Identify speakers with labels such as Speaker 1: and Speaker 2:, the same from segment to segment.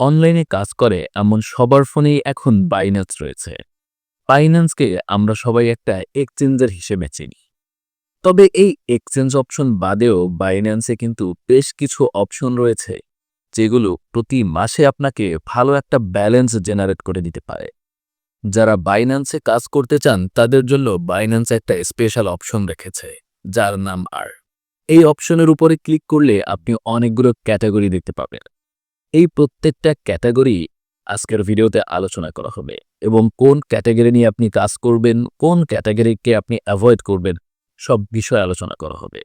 Speaker 1: অনলাইনে কাজ করে এমন সবার ফোনেই এখন বাইন্যান্স রয়েছে। বাইন্যান্সকে আমরা সবাই একটা এক্সচেঞ্জের হিসেবে চিনি। তবে এই এক্সচেঞ্জ অপশন বাদেও বাইন্যান্সে কিন্তু বেশ কিছু অপশন রয়েছে, যেগুলো প্রতি মাসে আপনাকে ভালো একটা ব্যালেন্স জেনারেট করে দিতে পারে। যারা বাইন্যান্সে কাজ করতে চান, তাদের জন্য বাইন্যান্স একটা স্পেশাল অপশন রেখেছে, যার নাম আর এই অপশনের উপরে ক্লিক করলে আপনি অনেকগুলো ক্যাটাগরি দেখতে পাবেন। এই প্রত্যেকটা ক্যাটাগরি আজকের ভিডিওতে আলোচনা করা হবে এবং কোন ক্যাটাগরি নিয়ে আপনি কাজ করবেন, কোন ক্যাটাগরিকে আপনি অ্যাভয়েড করবেন, সব বিষয় আলোচনা করা হবে।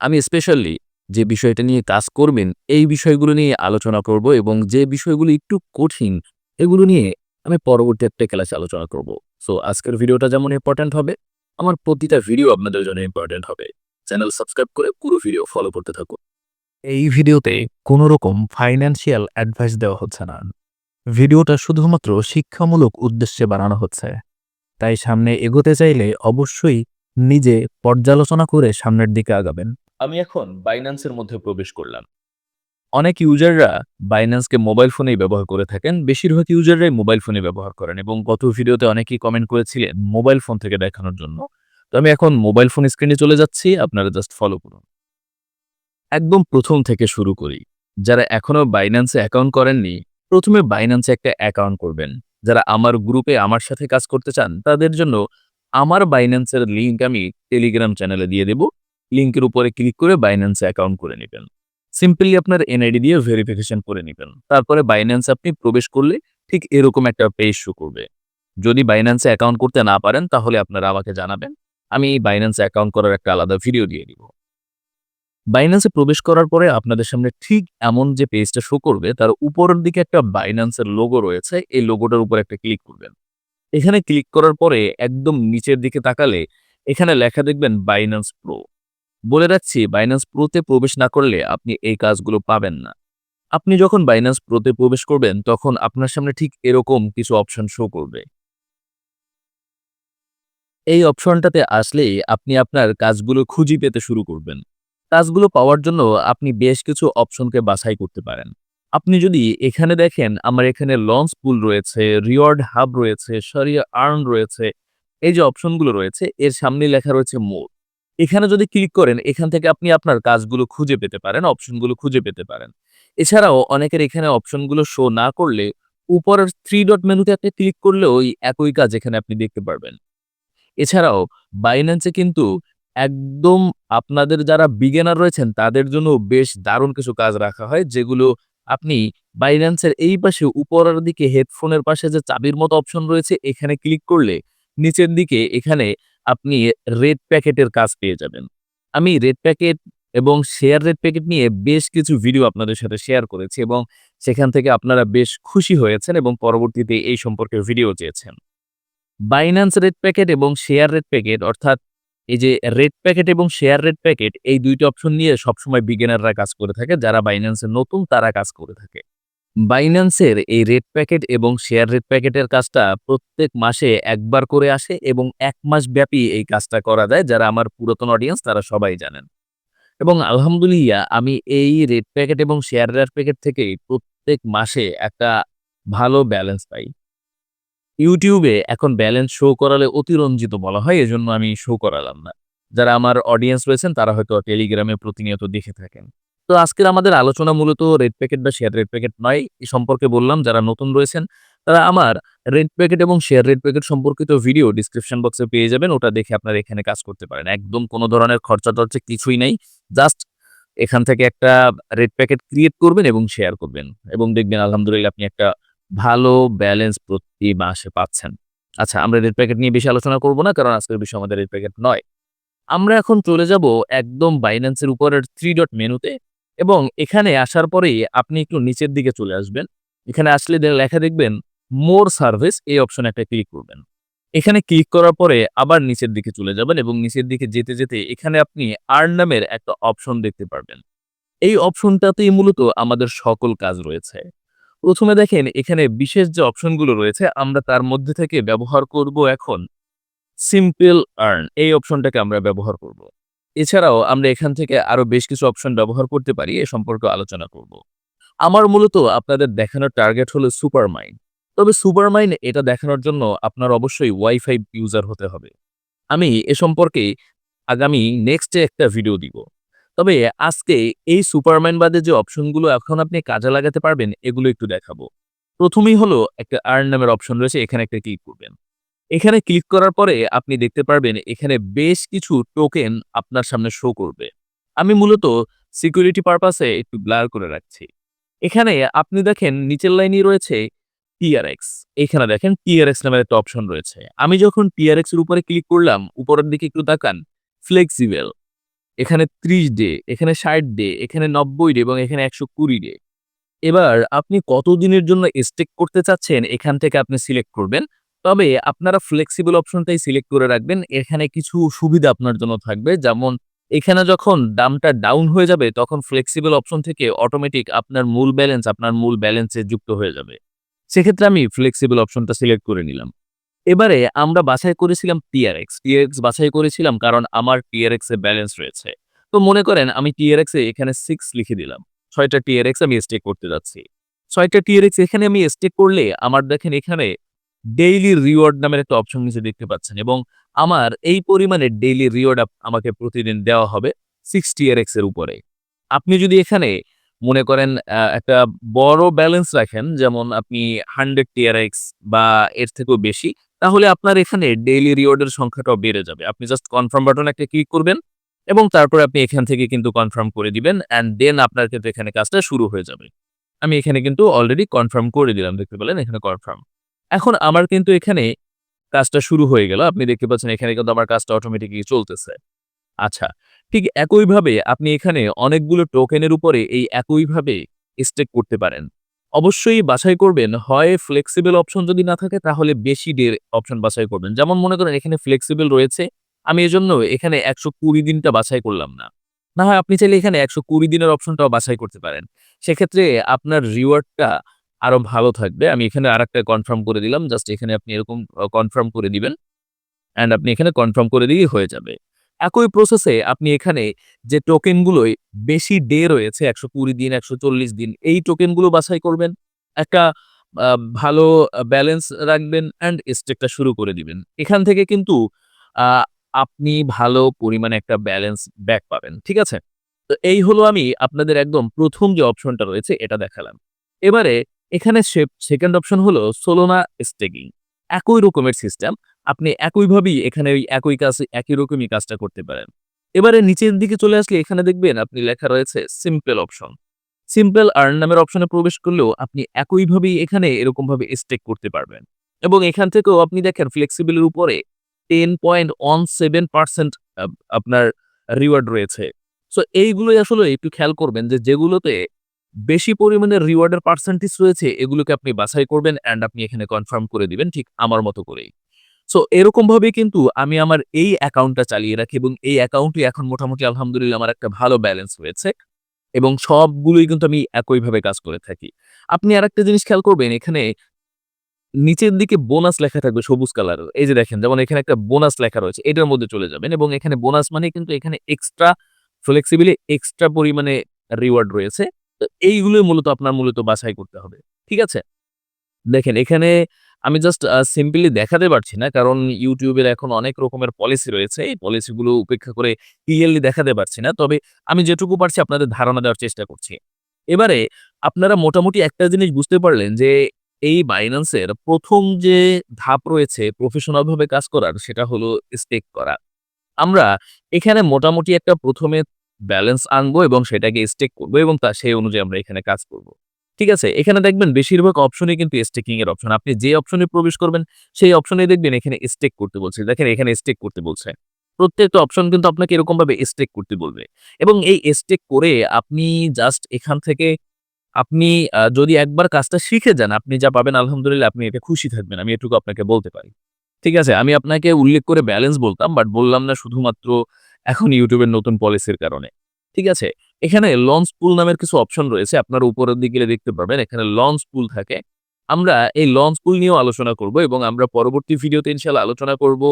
Speaker 1: আমি স্পেশালি যে বিষয়টা নিয়ে কাজ করবেন, এই বিষয়গুলো নিয়ে আলোচনা করব এবং যে বিষয়গুলো একটু কঠিন, এগুলো নিয়ে আমি পরবর্তী একটা ক্লাসে আলোচনা করব। সো আজকের ভিডিওটা যেমন ইম্পর্ট্যান্ট হবে, আমার প্রতিটা ভিডিও আপনাদের জন্য ইম্পর্ট্যান্ট হবে। চ্যানেল সাবস্ক্রাইব করে পুরো ভিডিও ফলো করতে থাকুন।
Speaker 2: এই ভিডিওতে কোনো রকম ফাইন্যান্সিয়াল অ্যাডভাইস দেওয়া হচ্ছে না। ভিডিওটা শুধুমাত্র শিক্ষামূলক উদ্দেশ্যে বানানো হচ্ছে। তাই সামনে এগোতে চাইলে অবশ্যই নিজে পর্যালোচনা করে সামনের দিকে আগাবেন।
Speaker 1: আমি এখন বাইন্যান্সের মধ্যে প্রবেশ করলাম। অনেক ইউজাররা বাইন্যান্সকে মোবাইল ফোনেই ব্যবহার করে থাকেন। বেশিরভাগ ইউজাররাই মোবাইল ফোনে ব্যবহার করেন এবং গত ভিডিওতে অনেকেই কমেন্ট করেছিলেন মোবাইল ফোন থেকে দেখানোর জন্য। তো আমি এখন মোবাইল ফোন স্ক্রিনে চলে যাচ্ছি। আপনারা জাস্ট ফলো করুন। একদম প্রথম থেকে শুরু করি। যারা এখনও বাইন্যান্সে অ্যাকাউন্ট করেননি, প্রথমে বাইন্যান্সে একটা অ্যাকাউন্ট করবেন। যারা আমার গ্রুপে আমার সাথে কাজ করতে চান, তাদের জন্য আমার বাইন্যান্সের লিঙ্ক আমি টেলিগ্রাম চ্যানেলে দিয়ে দেব। লিঙ্কের উপরে ক্লিক করে বাইন্যান্সে অ্যাকাউন্ট করে নেবেন। সিম্পলি আপনার এনআইডি দিয়ে ভেরিফিকেশন করে নেবেন। তারপরে বাইন্যান্সে আপনি প্রবেশ করলে ঠিক এরকম একটা পেজ শো করবে। যদি বাইন্যান্সে অ্যাকাউন্ট করতে না পারেন, তাহলে আপনারা আমাকে জানাবেন। আমি এই বাইন্যান্সে অ্যাকাউন্ট করার একটা আলাদা ভিডিও দিয়ে দিব। বাইন্যান্সে প্রবেশ করার পরে আপনাদের সামনে ঠিক এমন যে পেজটা শো করবে, তার উপরের দিকে একটা বাইন্যান্সের লোগো রয়েছে, এই লোগোটার উপর একটা ক্লিক করবেন। এখানে ক্লিক করার পরে একদম নিচের দিকে তাকালে এখানে লেখা দেখবেন বাইন্যান্স প্রো বলে রাখছি বাইন্যান্স প্রোতে প্রবেশ না করলে আপনি এই কাজগুলো পাবেন না। আপনি যখন বাইন্যান্স প্রোতে প্রবেশ করবেন, তখন আপনার সামনে ঠিক এরকম কিছু অপশন শো করবে। এই অপশনটাতে আসলেই আপনি আপনার কাজগুলো খুঁজি পেতে শুরু করবেন। কাজগুলো পাওয়ার জন্য আপনি বেশ কিছু অপশনকে বাছাই করতে পারেন। আপনি যদি এখানে দেখেন, আমার এখানে লঞ্চ পুল রয়েছে রিওয়ার্ড হাব রয়েছে সরিয়া আর্ন রয়েছে, এই যে অপশনগুলো রয়েছে, এর সামনে লেখা রয়েছে মোর এখানে যদি ক্লিক করেন, এখান থেকে আপনি আপনার কাজগুলো খুঁজে পেতে পারেন, অপশনগুলো খুঁজে পেতে পারেন। এছাড়াও অনেকের এখানে অপশনগুলো শো না করলে উপরের থ্রি ডট মেনুতে আপনি ক্লিক করলে ওই একই কাজ এখানে আপনি দেখতে পারবেন। এছাড়াও বাইন্যান্সে কিন্তু একদম আপনাদের যারা বিগেনার রয়েছেন, তাদের জন্য বেশ দারুণ কিছু কাজ রাখা হয়, যেগুলো আপনি বাইন্যান্সের এই পাশে উপরের দিকে হেডফোনের পাশে যে চাবির মতো অপশন রয়েছে, এখানে ক্লিক করলে নিচের দিকে এখানে আপনি রেড প্যাকেটের কাজ পেয়ে যাবেন। আমি রেড প্যাকেট এবং শেয়ার রেড প্যাকেট নিয়ে বেশ কিছু ভিডিও আপনাদের সাথে শেয়ার করেছি এবং সেখান থেকে আপনারা বেশ খুশি হয়েছেন এবং পরবর্তীতে এই সম্পর্কে ভিডিও চেয়েছেন। বাইন্যান্স রেড প্যাকেট এবং শেয়ার রেড প্যাকেট অর্থাৎ এই যে রেড প্যাকেট এবং শেয়ার রেড প্যাকেট এই দুইটা অপশন নিয়ে সবসময় বিজ্ঞানাররা কাজ করে থাকে। যারা বাইন্যান্সের নতুন, তারা কাজ করে থাকে। বাইন্যান্সের এই রেড প্যাকেট এবং শেয়ার রেড প্যাকেটের কাজটা প্রত্যেক মাসে একবার করে আসে এবং এক মাস ব্যাপী এই কাজটা করা যায়, যারা আমার পুরাতন অডিয়েন্স তারা সবাই জানেন। এবং আলহামদুলিল্লাহ, আমি এই রেড প্যাকেট এবং শেয়ার রেড প্যাকেট থেকেই প্রত্যেক মাসে একটা ভালো ব্যালেন্স পাই। ইউটিউবে এখন ব্যালেন্স শো করালে অতিরঞ্জিত বলা হয়, এজন্য আমি শো করালাম না। যারা আমার অডিয়েন্স রয়েছেন, তারা হয়তো টেলিগ্রামে প্রতিনিয়ত দেখে থাকেন। তো আজকের আমাদের আলোচনা মূলত রেড প্যাকেট বা শেয়ার রেড প্যাকেট নয়, এই সম্পর্কে বললাম, যারা নতুন রয়েছেন, তারা আমার রেড প্যাকেট এবং শেয়ার রেড প্যাকেট সম্পর্কিত ভিডিও ডিসক্রিপশন বক্সে পেয়ে যাবেন, ওটা দেখে আপনারা এখানে কাজ করতে পারেন। একদম কোনো ধরনের খরচা টরচা কিছুই নেই জাস্ট এখান থেকে একটা রেড প্যাকেট ক্রিয়েট করবেন এবং শেয়ার করবেন। এবং দেখবেন, আলহামদুলিল্লাহ, আপনি একটা ভালো ব্যালেন্স প্রতি মাসে পাচ্ছেন। আচ্ছা আমরা রেড প্যাকেট নিয়ে বেশি আলোচনা করব না, কারণ আজকের বিষয় আমাদের রেড প্যাকেট নয়। আমরা এখন চলে যাব একদম বাইন্যান্সের উপরের থ্রি ডট মেনুতে এবং এখানে আসার পরেই আপনি একটু নিচের দিকে চলে আসবেন। এখানে আসলে লেখা দেখবেন মোর সার্ভিস এই অপশনে একটা ক্লিক করবেন। এখানে ক্লিক করার পরে আবার নিচের দিকে চলে যাবেন এবং নিচের দিকে যেতে যেতে এখানে আপনি আর্ন নামের একটা অপশন দেখতে পারবেন। এই অপশনটাতেই মূলত আমাদের সকল কাজ রয়েছে। প্রথমে দেখেন এখানে বিশেষ যে অপশনগুলো রয়েছে, আমরা তার মধ্যে থেকে ব্যবহার করব এখন সিম্পল আর্ন এই অপশনটাকে আমরা ব্যবহার করব। এছাড়াও আমরা এখান থেকে আরও বেশ কিছু অপশন ব্যবহার করতে পারি, এ সম্পর্কে আলোচনা করব। আমার মূলত আপনাদের দেখানোর টার্গেট হলো সুপার মাইন তবে সুপার মাইন এটা দেখানোর জন্য আপনার অবশ্যই ওয়াইফাই ইউজার হতে হবে। আমি এ সম্পর্কে আগামী নেক্সটে একটা ভিডিও দিব। তবে আজকে এই সুপারম্যান বাদে যে অপশনগুলো এখন আপনি কাজে লাগাতে পারবেন, এগুলো একটু দেখাবো। প্রথমেই হলো একটা আর্ন নামের অপশন রয়েছে, এখানে একটা ক্লিক করবেন। এখানে ক্লিক করার পরে আপনি দেখতে পারবেন এখানে বেশ কিছু টোকেন আপনার সামনে শো করবে। আমি মূলত সিকিউরিটি পারপাসে একটু ব্লার করে রাখছি। এখানে আপনি দেখেন নিচের লাইনই রয়েছে টিআরএক্স এখানে দেখেন টিআরএক্স নামের একটা অপশন রয়েছে। আমি যখন টিআরএক্স এর উপরে ক্লিক করলাম, উপরের দিকে একটু তাকান ফ্লেক্সিবল এখানে ত্রিশ ডে এখানে ষাট ডে এখানে নব্বই ডে এবং এখানে একশো কুড়ি ডে এবার আপনি কত দিনের জন্য স্টেক করতে চাচ্ছেন এখান থেকে আপনি সিলেক্ট করবেন। তবে আপনারা ফ্লেক্সিবল অপশনটাই সিলেক্ট করে রাখবেন। এখানে কিছু সুবিধা আপনার জন্য থাকবে। যেমন এখানে যখন দামটা ডাউন হয়ে যাবে, তখন ফ্লেক্সিবল অপশন থেকে অটোমেটিক আপনার মূল ব্যালেন্স আপনার মূল ব্যালেন্সে যুক্ত হয়ে যাবে। সেক্ষেত্রে আমি ফ্লেক্সিবল অপশনটা সিলেক্ট করে নিলাম। এবারে আমরা বাছাই করেছিলাম টিআরএক্স টিআরএক্স বাছাই করেছিলাম কারণ আমার টিআরএক্স এ ব্যালেন্স রয়েছে। তো মনে করেন আমি টিআরএক্স এ এখানে সিক্স লিখে দিলাম। ছয়টা টিআরএক্স আমি স্টেক করতে যাচ্ছি। ছয়টা টিআরএক্স এখানে আমি স্টেক করলে আমার দেখেন এখানে ডেইলি রিওয়ার্ড নামের একটা অপশন নিচে দেখতে পাচ্ছেন এবং আমার এই পরিমাণে ডেইলি রিওয়ার্ড আমাকে প্রতিদিন দেওয়া হবে সিক্স টিআরএক্স এর উপরে। আপনি যদি এখানে মনে করেন একটা বড় ব্যালেন্স রাখেন, যেমন আপনি হান্ড্রেড টিআরএক্স বা এর থেকেও বেশি তাহলে আপনার এখানে ডেইলি রিওয়ার্ডের সংখ্যাটাও বেড়ে যাবে। আপনি জাস্ট কনফার্ম বাটন একটা ক্লিক করবেন এবং তারপরে আপনি এখান থেকে কিন্তু কনফার্ম করে দিবেন অ্যান্ড দেন আপনার কিন্তু এখানে কাজটা শুরু হয়ে যাবে। আমি এখানে কিন্তু অলরেডি কনফার্ম করে দিলাম, দেখতে পেলেন? এখানে কনফার্ম এখন আমার কিন্তু এখানে কাজটা শুরু হয়ে গেল। আপনি দেখতে পাচ্ছেন এখানে কিন্তু আমার কাজটা অটোমেটিকলি চলতেছে। আচ্ছা ঠিক একইভাবে আপনি এখানে অনেকগুলো টোকেনের উপরে এই একইভাবে স্টেক করতে পারেন। অবশ্যই বাছাই করবেন। হয় ফ্লেক্সিবল অপশন যদি না থাকে, তাহলে বেশি ডে অপশন বাছাই করবেন। যেমন মনে করেন এখানে ফ্লেক্সিবল রয়েছে, আমি এজন্য এখানে একশো কুড়ি দিনটা বাছাই করলাম না। না হয় আপনি চাইলে এখানে একশো কুড়ি দিনের অপশনটাও বাছাই করতে পারেন। সেক্ষেত্রে আপনার রিওয়ার্ডটা আরও ভালো থাকবে। আমি এখানে আর একটা কনফার্ম করে দিলাম। জাস্ট এখানে আপনি এরকম কনফার্ম করে দিবেন। অ্যান্ড আপনি এখানে কনফার্ম করে দিলেই হয়ে যাবে। একই প্রসেসে আপনি এখানে যে টোকেনগুলোই বেশি ডে রয়েছে, একশো কুড়ি দিন, একশো চল্লিশ দিন, এই টোকেনগুলো বাছাই করবেন। একটা ভালো ব্যালেন্স রাখবেন অ্যান্ড স্টেকটা শুরু করে দিবেন। এখান থেকে কিন্তু আপনি ভালো পরিমাণে একটা ব্যালেন্স ব্যাক পাবেন, ঠিক আছে? তো এই হলো আমি আপনাদের একদম প্রথম যে অপশনটা রয়েছে, এটা দেখালাম। এবারে এখানে সেকেন্ড অপশন হলো সোলোনা স্টেকিং একই রকমের সিস্টেম আপনি একইভাবেই এখানে ওই একই কাজ, একই রকমই কাজটা করতে পারেন। এবারে নিচের দিকে চলে আসলে এখানে দেখবেন আপনি লেখা রয়েছে সিম্পল অপশন সিম্পল আর্ন নামের অপশনে প্রবেশ করলেও আপনি একইভাবেই এখানে এরকম ভাবে স্টেক করতে পারবেন। এবং এখান থেকেও আপনি দেখেন ফ্লেক্সিবলের উপরে ten point one seven percent আপনার রিওয়ার্ড রয়েছে। সো এইগুলোই আসলে একটু খেয়াল করবেন যে যেগুলোতে বেশি পরিমাণে রিওয়ার্ডের পার্সেন্টেজ রয়েছে, এগুলোকে আপনি বাছাই করবেন অ্যান্ড আপনি এখানে কনফার্ম করে দিবেন, ঠিক আমার মতো করেই। সো এরকম ভাবে কিন্তু আমি আমার এই অ্যাকাউন্টটা চালিয়ে রাখি এবং এই অ্যাকাউন্টে এখন মোটামুটি আলহামদুলিল্লাহ আমার একটা ভালো ব্যালেন্স হয়েছে এবং সবগুলোই কিন্তু আমি একইভাবে কাজ করে থাকি। আপনি আরেকটা জিনিস খেয়াল করবেন, এখানে নিচের দিকে বোনাস লেখা থাকবে সবুজ কালার এই যে দেখেন, যেমন এখানে একটা বোনাস লেখা রয়েছে, এটার মধ্যে চলে যাবেন এবং এখানে বোনাস মানে কিন্তু এখানে এক্সট্রা ফ্লেক্সিবিলি এক্সট্রা পরিমাণে রিওয়ার্ড রয়েছে। তো এইগুলো মূলত আপনার মূলত বাছাই করতে হবে। ঠিক আছে? দেখেন, এখানে আমি জাস্ট সিম্পলি দেখাতে পারছি না, কারণ ইউটিউবের এখন অনেক রকমের পলিসি রয়েছে। এই পলিসিগুলো উপেক্ষা করে ক্লিয়ারলি দেখাতে পারছি না। তবে আমি যেটুকু পারছি আপনাদের ধারণা দেওয়ার চেষ্টা করছি। এবারে আপনারা মোটামুটি একটা জিনিস বুঝতে পারলেন যে, এই বাইন্যান্সের প্রথম যে ধাপ রয়েছে প্রফেশনাল ভাবে কাজ করার, সেটা হলো স্টেক করা। আমরা এখানে মোটামুটি একটা প্রথমে ব্যালেন্স আনব এবং সেটাকে স্টেক করব এবং তা সেই অনুযায়ী আমরা এখানে কাজ করব। ঠিক আছে? এখানে দেখবেন বেশিরভাগ অপশনই কিন্তু স্টেকিং এর অপশন আপনি যে অপশনে প্রবেশ করবেন, সেই অপশনে দেখবেন এখানে স্টেক করতে বলছে। দেখেন এখানে স্টেক করতে বলছে। প্রত্যেকটা অপশন কিন্তু আপনাকে এরকম ভাবে স্টেক করতে বলবে। এবং এই স্টেক করে আপনি জাস্ট এখান থেকে আপনি যদি একবার কাজটা শিখে যান, আপনি যা পাবেন, আলহামদুলিল্লাহ আপনি এটা খুশি থাকবেন। আমি এটুকু আপনাকে বলতে পারি। ঠিক আছে? আমি আপনাকে উল্লেখ করে ব্যালেন্স বলতাম বাট বললাম না শুধুমাত্র এখন ইউটিউবের নতুন পলিসির কারণে। ঠিক আছে? এখানে লঞ্চ পুল নামের কিছু অপশন রয়েছে, আপনার উপরের দিকে দেখতে পাবেন, এখানে লঞ্চ পুল থাকে। আমরা এই লঞ্চ পুল নিয়েও আলোচনা করব এবং আমরা পরবর্তী ভিডিওতে ইনশাল আলোচনা করব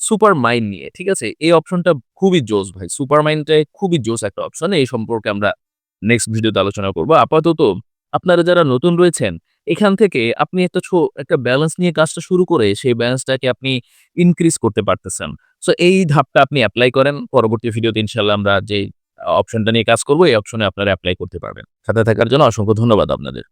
Speaker 1: সুপার মাইন নিয়ে, ঠিক আছে? এই অপশনটা খুবই জোস ভাই সুপার মাইনটাই খুবই জোস একটা অপশন এই সম্পর্কে আমরা নেক্সট ভিডিওতে আলোচনা করব। আপাতত আপনারা যারা নতুন রয়েছেন, এখান থেকে আপনি একটা একটা ব্যালেন্স নিয়ে কাজটা শুরু করে সেই ব্যালেন্সটাকে আপনি ইনক্রিজ করতে পারতেছেন। সো এই ধাপটা আপনি অ্যাপ্লাই করেন, পরবর্তী ভিডিওতে ইনশাল্লাহ আমরা যে অপশনটা নিয়ে কাজ করব, এই অপশনে আপনারা অ্যাপ্লাই করতে পারবেন। সাথে থাকার জন্য অসংখ্য ধন্যবাদ আপনাদের।